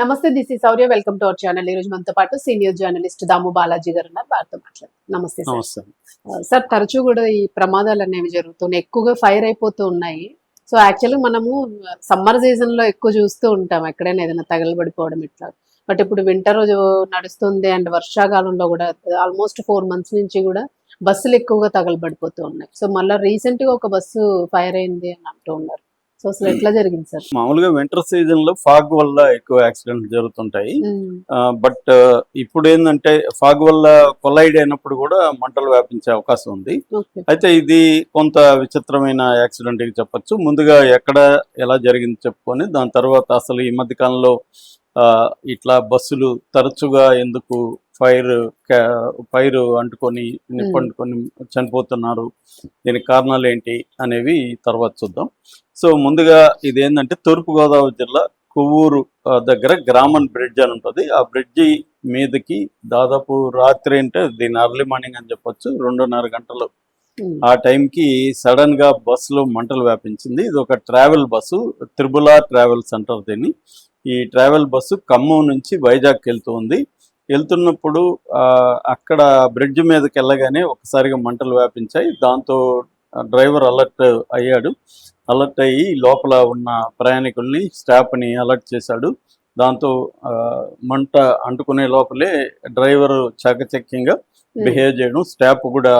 నమస్తే this is Sourya. Welcome to our channel. ఈ రోజు మనతో పాటు సీనియర్ జర్నలిస్ట్ దాము బాలాజీ గారు ఉన్నారు. వారితో మాట్లాడు నమస్తే సార్. తరచూ కూడా ఈ ప్రమాదాలు అనేవి జరుగుతున్నాయి ఎక్కువగా ఫైర్ అయిపోతూ ఉన్నాయి. సో యాక్చువల్గా మనము సమ్మర్ సీజన్లో ఎక్కువ చూస్తూ ఉంటాం. ఎక్కడైనా ఏదైనా తగలబడిపోవడం ఇట్లా. బట్ ఇప్పుడు వింటర్ రోజు నడుస్తుంది అండ్ వర్షాకాలంలో కూడా ఆల్మోస్ట్ ఫోర్ మంత్స్ నుంచి కూడా బస్సులు ఎక్కువగా తగలబడిపోతూ ఉన్నాయి. సో మళ్ళీ రీసెంట్గా ఒక బస్సు ఫైర్ అయింది అని అంటూ ఉన్నారు. సో అసలు ఎట్లా జరిగింది సార్? మామూలుగా వింటర్ సీజన్లో ఫాగ్ వల్ల ఎక్కువ యాక్సిడెంట్ జరుగుతుంటాయి. బట్ ఇప్పుడు ఏంటంటే ఫాగ్ వల్ల కొలైడ్ అయినప్పుడు కూడా మంటలు వ్యాపించే అవకాశం ఉంది. అయితే ఇది కొంత విచిత్రమైన యాక్సిడెంట్ చెప్పొచ్చు. ముందుగా ఎక్కడ ఎలా జరిగింది చెప్పుకొని దాని తర్వాత అసలు ఈ మధ్య కాలంలో ఇట్లా బస్సులు తరచుగా ఎందుకు ఫైర్ ఫైర్ అంటుకొని నిప్పంటుకొని చనిపోతున్నారు. దీనికి కారణాలు ఏంటి అనేవి తర్వాత చూద్దాం. సో ముందుగా ఇది ఏంటంటే తూర్పుగోదావరి జిల్లా కొవ్వూరు దగ్గర గ్రామన్ బ్రిడ్జ్ అని ఉంటుంది. ఆ బ్రిడ్జి మీదకి దాదాపు రాత్రి అంటే దీని అర్లీ మార్నింగ్ అని చెప్పొచ్చు రెండున్నర గంటలు. ఆ టైంకి సడన్గా బస్సులో మంటలు వ్యాపించింది. ఇది ఒక ట్రావెల్ బస్సు త్రిబులా ట్రావెల్స్ అంటారు దీన్ని. ఈ ట్రావెల్ బస్సు ఖమ్మం నుంచి వైజాగ్ వెళ్తూ ఉంది. వెళ్తున్నప్పుడు అక్కడ బ్రిడ్జ్ మీదకి వెళ్ళగానే ఒకసారిగా మంటలు వ్యాపించాయి. దాంతో డ్రైవర్ అలర్ట్ అయ్యాడు. అలర్ట్ అయ్యి లోపల ఉన్న ప్రయాణికుల్ని స్టాఫ్ని అలర్ట్ చేశాడు. దాంతో మంట అంటుకునే లోపలే డ్రైవర్ చాకచక్యంగా బిహేవ్ చేయడం స్టాఫ్ కూడా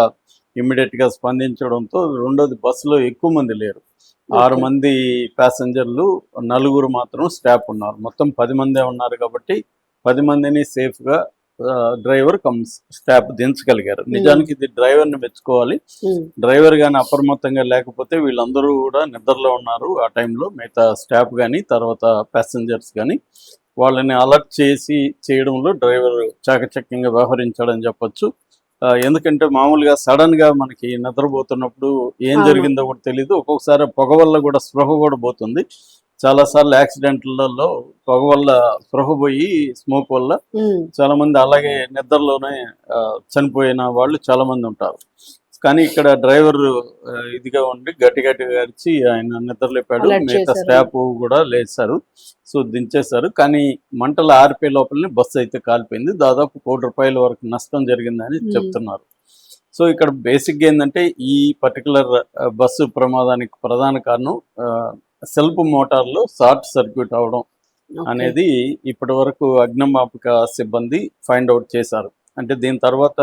ఇమ్మీడియట్గా స్పందించడంతో రెండోది బస్సులో ఎక్కువ మంది లేరు. ఆరు మంది ప్యాసింజర్లు నలుగురు మాత్రం స్టాఫ్ ఉన్నారు. మొత్తం పది మందే ఉన్నారు కాబట్టి పది మందిని సేఫ్గా డ్రైవర్ కమ్ స్టాఫ్ దించగలిగారు. నిజానికి ఇది డ్రైవర్ని మెచ్చుకోవాలి డ్రైవర్ గాని అప్రమత్తంగా లేకపోతే వీళ్ళందరూ కూడా నిద్రలో ఉన్నారు ఆ టైంలో. మిగతా స్టాఫ్ కానీ తర్వాత ప్యాసింజర్స్ కానీ వాళ్ళని అలర్ట్ చేసి చేయడంలో డ్రైవర్ చాకచక్యంగా వ్యవహరించాడని చెప్పొచ్చు. ఎందుకంటే మామూలుగా సడన్గా మనకి నిద్రపోతున్నప్పుడు ఏం. జరిగిందో కూడా తెలియదు ఒక్కొక్కసారి పొగ వల్ల కూడా స్పృహ కూడా పోతుంది. చాలా సార్లు యాక్సిడెంట్లలో పొగ వల్ల స్పృహ పోయి స్మోక్ వల్ల చాలా మంది అలాగే నిద్రలోనే చనిపోయిన వాళ్ళు చాలా మంది ఉంటారు. కానీ ఇక్కడ డ్రైవర్ ఇదిగా ఉండి గట్టి గట్టిగా అరిచి ఆయన నిద్రలేపాడు Alert మిగతా. స్టాఫ్ కూడా లేచారు. సో దించేశారు. కానీ మంటలు ఆరిపోయే లోపలనే బస్సు అయితే కాలిపోయింది. దాదాపు కోటి రూపాయల వరకు నష్టం జరిగిందని. చెప్తున్నారు. సో ఇక్కడ బేసిక్గా ఏంటంటే ఈ పర్టికులర్ బస్సు ప్రమాదానికి ప్రధాన కారణం సెల్ఫ్ మోటార్లో షార్ట్ సర్క్యూట్ అవడం అనేది ఇప్పటి వరకు అగ్నిమాపక సిబ్బంది ఫైండ్ అవుట్ చేశారు. అంటే దీని తర్వాత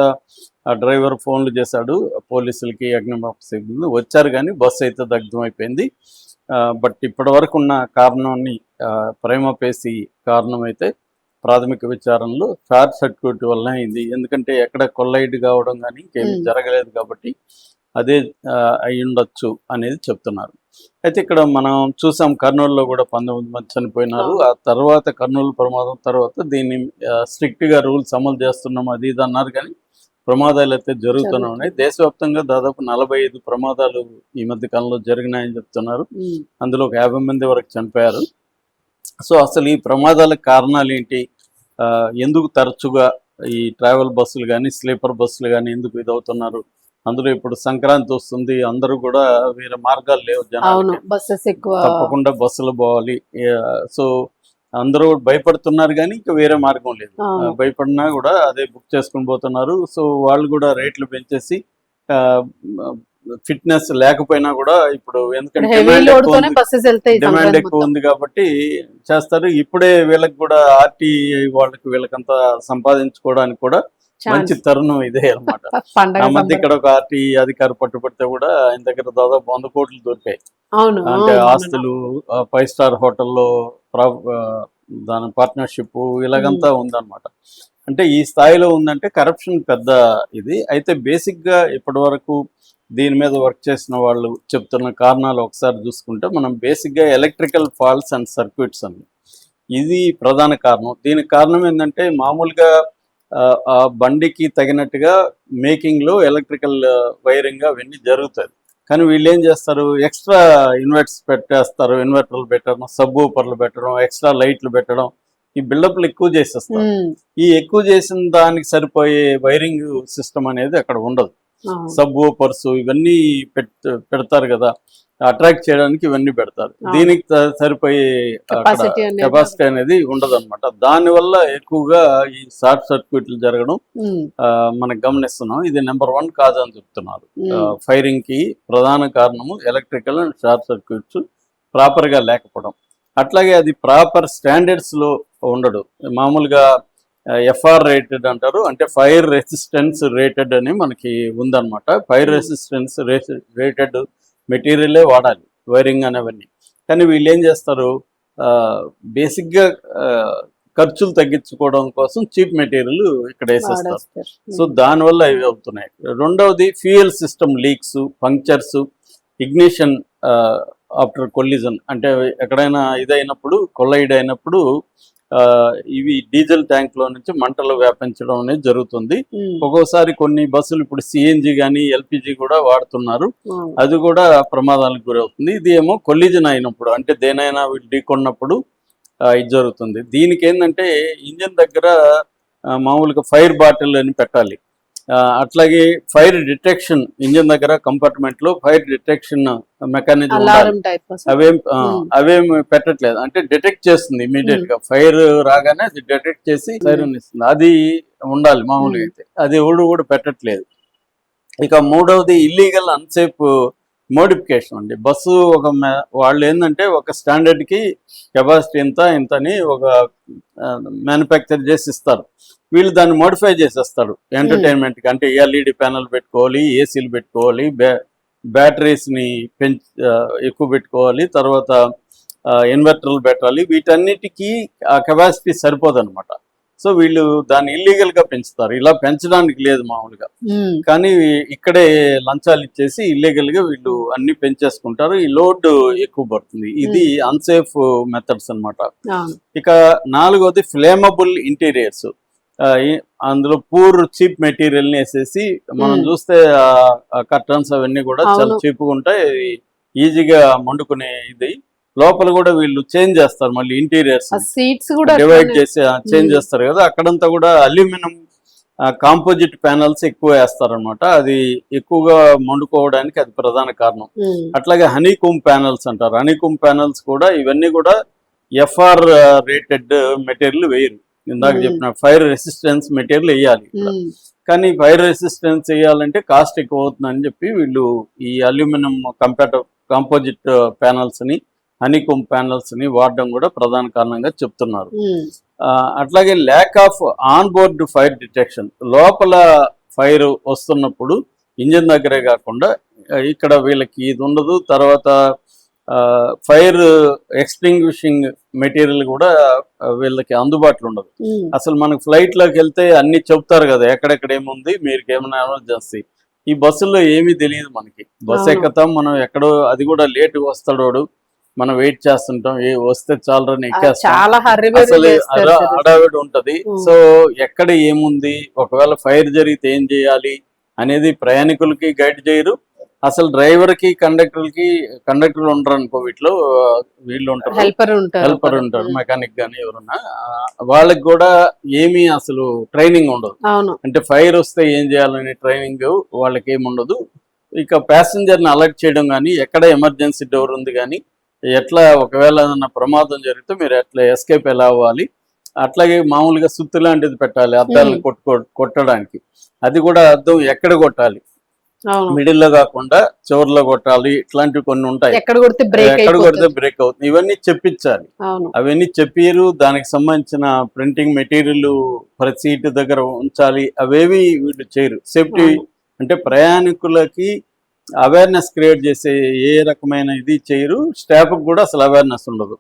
ఆ డ్రైవర్ ఫోన్లు చేశాడు పోలీసులకి అగ్నిమాపక సిబ్బంది వచ్చారు కానీ బస్సు అయితే దగ్ధం అయిపోయింది. బట్ ఇప్పటి వరకు ఉన్న కారణాన్ని ప్రేమ పేసి కారణం అయితే ప్రాథమిక విచారణలో షార్ట్ సర్క్యూట్ వల్ల అయింది. ఎందుకంటే ఎక్కడ కొల్లైడ్ కావడం కానీ ఇంకేమీ. జరగలేదు కాబట్టి అదే ఆ, అయి ఉండొచ్చు అనేది చెప్తున్నారు. అయితే ఇక్కడ మనం చూసాం కర్నూలులో కూడా పంతొమ్మిది మంది చనిపోయినారు. ఆ తర్వాత కర్నూలు ప్రమాదం తర్వాత దీన్ని స్ట్రిక్ట్గా రూల్స్ అమలు చేస్తున్నాం అది ఇది అన్నారు కానీ ప్రమాదాలు అయితే జరుగుతూనే ఉన్నాయి. దేశవ్యాప్తంగా దాదాపు నలభై ఐదు ప్రమాదాలు ఈ మధ్య కాలంలో జరిగినాయని చెప్తున్నారు. అందులో ఒక యాభై మంది వరకు చనిపోయారు. సో అసలు ఈ ప్రమాదాలకు కారణాలు ఏంటి? ఎందుకు తరచుగా ఈ ట్రావెల్ బస్సులు కానీ స్లీపర్ బస్సులు కానీ ఎందుకు ఇదవుతున్నారు? అందులో ఇప్పుడు సంక్రాంతి వస్తుంది అందరూ కూడా వేరే మార్గాలు లేవు జనాలకి. బస్సెస్ ఎక్కువ తప్పకుండా బస్సులు పోవాలి. సో అందరూ భయపడుతున్నారు కానీ ఇంకా వేరే మార్గం లేదు. భయపడినా కూడా అదే బుక్ చేసుకుని పోతున్నారు. సో వాళ్ళు కూడా రేట్లు పెంచేసి ఫిట్నెస్ లేకపోయినా కూడా ఇప్పుడు ఎందుకంటే డిమాండ్ ఎక్కువ. ఉంది. కాబట్టి చేస్తారు. ఇప్పుడే వీళ్ళకి కూడా ఆర్టీ వాళ్ళకి వీళ్ళకంతా సంపాదించుకోవడానికి కూడా మంచి. తరుణం ఇదే అన్నమాట. పండగ ఆ మధ్య. ఇక్కడ ఒక ఆర్టీ అధికారి పట్టుబడితే కూడా ఆయన దగ్గర దాదాపు వంద కోట్లు దొరికాయి. అంటే ఆస్తులు ఫైవ్ స్టార్ హోటల్లో దాని పార్ట్నర్షిప్ ఇలాగంతా ఉందన్నమాట. అంటే ఈ స్థాయిలో ఉందంటే కరప్షన్ పెద్ద ఇది. అయితే బేసిక్గా ఇప్పటి వరకు దీని మీద వర్క్ చేసిన వాళ్ళు చెప్తున్న కారణాలు ఒకసారి చూసుకుంటే మనం బేసిక్గా ఎలక్ట్రికల్ ఫాల్ట్స్ అండ్ సర్క్యూట్స్ అని ఇది ప్రధాన కారణం. దీనికి కారణం ఏంటంటే మామూలుగా ఆ, బండికి తగినట్టుగా మేకింగ్లో ఎలక్ట్రికల్ వైరింగ్ అవన్నీ జరుగుతుంది కానీ వీళ్ళు ఏం చేస్తారు? ఎక్స్ట్రా ఇన్వర్టర్స్ పెట్టేస్తారు. ఇన్వర్టర్లు పెట్టడం సబ్ ఊపర్లు పెట్టడం ఎక్స్ట్రా లైట్లు పెట్టడం ఈ బిల్డప్లు ఎక్కువ చేసేస్తారు. ఈ ఎక్కువ చేసిన దానికి సరిపోయే వైరింగ్ సిస్టమ్ అనేది అక్కడ ఉండదు. సబ్ ఊపర్స్ ఇవన్నీ పెడతారు కదా. అట్రాక్ట్ చేయడానికి ఇవన్నీ పెడతారు. దీనికి సరిపోయే కెపాసిటీ అనేది ఉండదు. అనమాట దానివల్ల ఎక్కువగా ఈ షార్ట్ సర్క్యూట్లు జరగడం మనకు గమనిస్తున్నాం. ఇది నెంబర్ వన్ కాజ్ అని చెప్తున్నారు. ఫైరింగ్కి ప్రధాన కారణము ఎలక్ట్రికల్ అండ్ షార్ట్ సర్క్యూట్స్ ప్రాపర్గా లేకపోవడం. అట్లాగే అది ప్రాపర్ స్టాండర్డ్స్లో ఉండడు. మామూలుగా ఎఫ్ఆర్ రేటెడ్ అంటారు. అంటే ఫైర్ రెసిస్టెన్స్ రేటెడ్ అని మనకి ఉందన్నమాట. ఫైర్. రెసిస్టెన్స్ రేటెడ్ మెటీరియలే వాడాలి వైరింగ్ అనేవన్నీ. కానీ వీళ్ళు ఏం చేస్తారు? బేసిక్గా ఖర్చులు తగ్గించుకోవడం కోసం చీప్ మెటీరియల్ ఇక్కడ వేసేస్తారు. సో దానివల్ల ఇవి అవుతున్నాయి. రెండవది fuel system leaks punctures ignition after collision. అంటే ఎక్కడైనా ఇదైనప్పుడు కొల్లైడ్ అయినప్పుడు ఇవి డీజిల్ ట్యాంక్లో నుంచి మంటలు వ్యాపించడం అనేది జరుగుతుంది. ఒక్కోసారి కొన్ని బస్సులు ఇప్పుడు సిఎన్జి కానీ ఎల్పిజి కూడా వాడుతున్నారు. అది కూడా ప్రమాదాలకు గురవుతుంది. ఇది ఏమో కొల్లిజన్ అయినప్పుడు అంటే దేనైనా ఢీకొన్నప్పుడు ఇది జరుగుతుంది. దీనికి ఏంటంటే ఇంజిన్ దగ్గర మామూలుగా ఫైర్ బాటిల్ అని పెట్టాలి. అట్లాగే ఫైర్ డిటెక్షన్ ఇంజిన్ దగ్గర కంపార్ట్మెంట్లో ఫైర్ డిటెక్షన్ మెకానిజం అవేం Hmm. అవేం పెట్టట్లేదు. అంటే డిటెక్ట్ చేస్తుంది ఇమీడియట్గా ఫైర్ రాగానే అది డిటెక్ట్ చేసి సైరన్ ఇస్తుంది. అది ఉండాలి మామూలుగా అయితే. అది ఎవడు కూడా పెట్టట్లేదు. ఇక మూడవది ఇల్లీగల్ అన్సేఫ్ మోడిఫికేషన్ అండి. బస్సు ఒక వాళ్ళు ఏంటంటే ఒక స్టాండర్డ్కి కెపాసిటీ ఇంత ఇంత అని ఒక మ్యానుఫ్యాక్చర్ చేసి ఇస్తారు. వీళ్ళు దాన్ని మోడిఫై చేసేస్తారు. ఎంటర్టైన్మెంట్కి అంటే ఎల్ఈడి ప్యానల్ పెట్టుకోవాలి ఏసీలు పెట్టుకోవాలి బ్యా బ్యాటరీస్ని పెంచ్ ఎక్కువ పెట్టుకోవాలి తర్వాత ఇన్వర్టర్లు పెట్టాలి. వీటన్నిటికీ ఆ కెపాసిటీ సరిపోదన్నమాట. సో వీళ్ళు దాన్ని ఇల్లీగల్గా పెంచుతారు. ఇలా పెంచడానికి లేదు మామూలుగా. కానీ ఇక్కడే లంచాలు ఇచ్చేసి ఇల్లీగల్గా వీళ్ళు అన్ని పెంచేసుకుంటారు. ఈ లోడ్ ఎక్కువ పడుతుంది. ఇది అన్సేఫ్ మెథడ్స్ అన్నమాట. అవును. ఇక నాలుగోది ఫ్లేమబుల్ ఇంటీరియర్స్ అందులో పూర్ చీప్ మెటీరియల్ని వేసేసి మనం. చూస్తే కర్టన్స్ అవన్నీ కూడా చాలా. చీప్గా ఉంటాయి. ఈజీగా మండుకునే ఇది. లోపల కూడా వీళ్ళు చేంజ్ చేస్తారు మళ్ళీ ఇంటీరియర్స్ సీట్స్ కూడా డివైడ్. చేసి చేంజ్. చేస్తారు కదా అక్కడంతా కూడా అల్యూమినియం కాంపోజిట్ ప్యానల్స్ ఎక్కువ వేస్తారనమాట అది ఎక్కువగా మండుకోవడానికి అది ప్రధాన కారణం. అట్లాగే హనీకూమ్ ప్యానల్స్ అంటారు. హనీకూమ్ ప్యానల్స్ కూడా ఇవన్నీ కూడా ఎఫ్ఆర్ రేటెడ్ మెటీరియల్ వేయరు. ఇందాక. చెప్పిన ఫైర్ రెసిస్టెన్స్ మెటీరియల్ వేయాలి కానీ ఫైర్ రెసిస్టెన్స్ వేయాలంటే కాస్ట్ ఎక్కువ అవుతుందని చెప్పి వీళ్ళు ఈ అల్యూమినియం కంపాట కాంపోజిట్ ప్యానల్స్ని హనీకూమ్ ప్యానల్స్ని వాడడం కూడా ప్రధాన కారణంగా చెప్తున్నారు. అట్లాగే lack of on board fire detection లోపల ఫైర్ వస్తున్నప్పుడు ఇంజిన్ దగ్గరే కాకుండా ఇక్కడ వీళ్ళకి ఇది ఉండదు. తర్వాత ఫైర్ ఎక్స్టింగ్విషింగ్ మెటీరియల్ కూడా వీళ్ళకి అందుబాటులో ఉండదు. అసలు మనకు ఫ్లైట్లోకి వెళ్తే అన్ని చెప్తారు కదా ఎక్కడెక్కడ ఏముంది మీరు ఏమైనా ఎమర్జెన్సీ ఈ బస్సుల్లో ఏమీ తెలియదు మనకి. బస్సు. ఎక్కుతాం మనం ఎక్కడో అది కూడా లేట్ వస్తాడోడు మనం వెయిట్ చేస్తుంటాం. ఏ వస్తే ఎక్కేస్తాం. చాలా అసలు అడ- హడావిడి ఉంటది. సో ఎక్కడ ఏముంది? ఒకవేళ ఫైర్ జరిగితే ఏం చేయాలి అనేది ప్రయాణికులకి గైడ్ చేయరు. అసలు డ్రైవర్కి కండక్టర్కి కండక్టర్ ఉండరు అనుకో వీటిలో వీళ్ళు ఉంటారు. హెల్పర్ ఉంటారు. హెల్పర్ ఉంటారు మెకానిక్ గానీ ఎవరన్నా. వాళ్ళకి కూడా ఏమీ అసలు ట్రైనింగ్ ఉండదు. అవును. అంటే ఫైర్ వస్తే ఏం చేయాలనే ట్రైనింగ్ వాళ్ళకి ఏమి ఉండదు. ఇక passenger ని అలర్ట్ చేయడం కానీ ఎక్కడ ఎమర్జెన్సీ డోర్ ఉంది కానీ ఎట్లా ఒకవేళ ఏదైనా ప్రమాదం జరిగితే మీరు ఎట్లా ఎస్కేప్ ఎలా అవ్వాలి? అట్లాగే మామూలుగా సుత్తి లాంటిది పెట్టాలి అద్దాలను. కొట్టుకో కొట్టడానికి. అది కూడా అద్దం ఎక్కడ కొట్టాలి? మిడిల్లో కాకుండా చివర్లో కొట్టాలి ఇట్లాంటివి కొన్ని ఉంటాయి. ఎక్కడ కొడితే బ్రేక్ అవుతుంది. ఇవన్నీ చెప్పించాలి అవును. అవన్నీ చెప్పారు దానికి సంబంధించిన ప్రింటింగ్ మెటీరియల్ ప్రతి సీట్ దగ్గర ఉంచాలి. అవేవి వీళ్ళు చేయరు. సేఫ్టీ. అంటే ప్రయాణికులకి అవేర్నెస్ క్రియేట్ చేసే ఏ రకమైన ఇది చేయరు. స్టాఫ్ కూడా అసలు అవేర్నెస్ ఉండదు.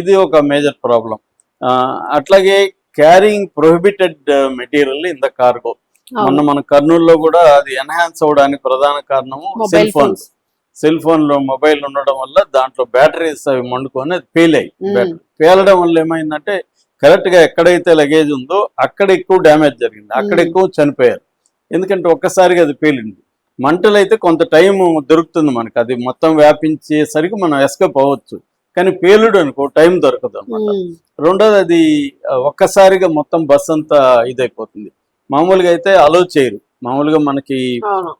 ఇది ఒక మేజర్ ప్రాబ్లం అట్లాగే carrying prohibited material in the cargo మొన్న మన కర్నూలులో కూడా అది ఎన్హాన్స్ అవడానికి ప్రధాన కారణము సెల్ ఫోన్స్ సెల్ ఫోన్లో మొబైల్ ఉండడం వల్ల దాంట్లో బ్యాటరీస్ అవి మండుకొని అది పేలాయి పేలడం వల్ల ఏమైందంటే కరెక్ట్గా ఎక్కడైతే లగేజ్ ఉందో అక్కడ ఎక్కువ డ్యామేజ్ జరిగింది. అక్కడ. ఎక్కువ చనిపోయారు. ఎందుకంటే ఒక్కసారిగా అది పేలింది మంటలు అయితే కొంత టైం దొరుకుతుంది మనకి. అది మొత్తం వ్యాపించేసరికి మనం ఎస్కేప్ అవ్వచ్చు. కానీ పేలుడు అనుకో టైం దొరకదు అనమాట రెండోది అది ఒక్కసారిగా మొత్తం బస్ అంతా ఇదైపోతుంది. మామూలుగా అయితే అలో చేయరు. మామూలుగా మనకి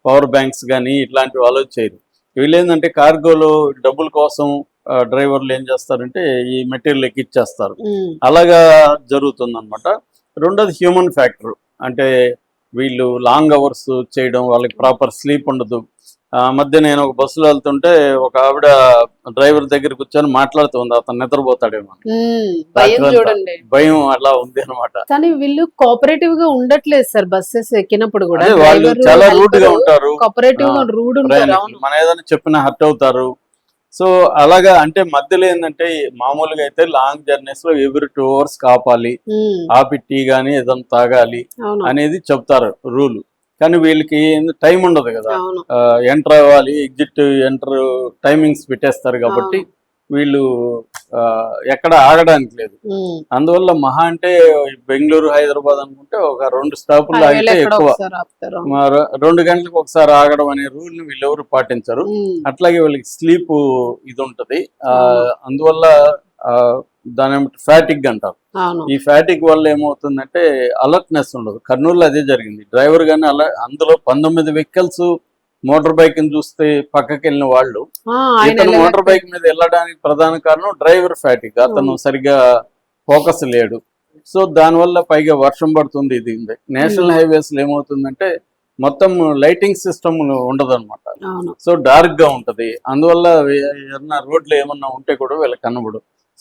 పవర్ బ్యాంక్స్ కానీ ఇట్లాంటివి అలో చేయరు. వీళ్ళు ఏంటంటే కార్గోలో డబ్బుల కోసం డ్రైవర్లు ఏం చేస్తారంటే ఈ మెటీరియల్ ఎక్కిచ్చేస్తారు. అలాగా జరుగుతుంది అనమాట రెండోది హ్యూమన్ ఫ్యాక్టర్. అంటే వీళ్ళు లాంగ్ అవర్స్ చేయడం వాళ్ళకి ప్రాపర్ స్లీప్ ఉండదు. ఆ మధ్య నేను ఒక బస్సులో వెళ్తుంటే ఒక ఆవిడ డ్రైవర్ దగ్గర కూర్చొని మాట్లాడుతుంది అతను నిద్రపోతాడేమో భయం రాత్రంతా. చూడండి. భయం అలా ఉంది అనమాట కానీ వీళ్ళు కోఆపరేటివ్గా ఉండట్లేదు సార్ బస్సెస్ ఎక్కినప్పుడు కూడా. వాళ్ళు చాలా రూట్గా ఉంటారు. కోఆపరేటివ్ రూడ్ మన ఏదైనా చెప్పినా హర్ట్ అవుతారు. సో అలాగా అంటే మధ్యలో ఏంటంటే మామూలుగా అయితే లాంగ్ జర్నీస్లో ఎవ్రీ టూ అవర్స్ కాపాలి ఆపి టీ గానీ ఏదైనా తాగాలి అనేది చెప్తారు రూల్. కానీ వీళ్ళకి టైం ఉండదు కదా. ఎంటర్ అవ్వాలి ఎగ్జిట్ ఎంటర్ టైమింగ్స్ పెట్టేస్తారు కాబట్టి వీళ్ళు ఎక్కడ ఆగడానికి లేదు. అందువల్ల మహా అంటే బెంగళూరు హైదరాబాద్ అనుకుంటే ఒక రెండు స్టాపులు highway లో ఆగితే ఎక్కువ. రెండు గంటలకు ఒకసారి ఆగడం అనే రూల్ని వీళ్ళు ఎవరు పాటించరు అట్లాగే వీళ్ళకి స్లీప్ ఇది ఉంటది. అందువల్ల దాని ఫ్యాటిక్ అంటారు. ఈ ఫ్యాటిక్ వల్ల ఏమవుతుందంటే అలర్ట్నెస్ ఉండదు. కర్నూలులో అదే జరిగింది. డ్రైవర్ గానీ అలా అందులో పంతొమ్మిది వెహికల్స్ మోటార్ బైక్ని చూస్తే పక్కకి వెళ్ళిన వాళ్ళు ఇతను మోటార్ బైక్ మీద వెళ్ళడానికి ప్రధాన కారణం డ్రైవర్ ఫ్యాటిక్. అతను సరిగా ఫోకస్ లేడు. సో దానివల్ల పైగా వర్షం పడుతుంది ఇది. నేషనల్ హైవేస్లో ఏమవుతుందంటే మొత్తం లైటింగ్ సిస్టమ్ ఉండదు అనమాట సో డార్క్గా ఉంటది. అందువల్ల ఏ- ఏమన్నా రోడ్లు ఏమన్నా ఉంటే కూడా వీళ్ళకి కనబడు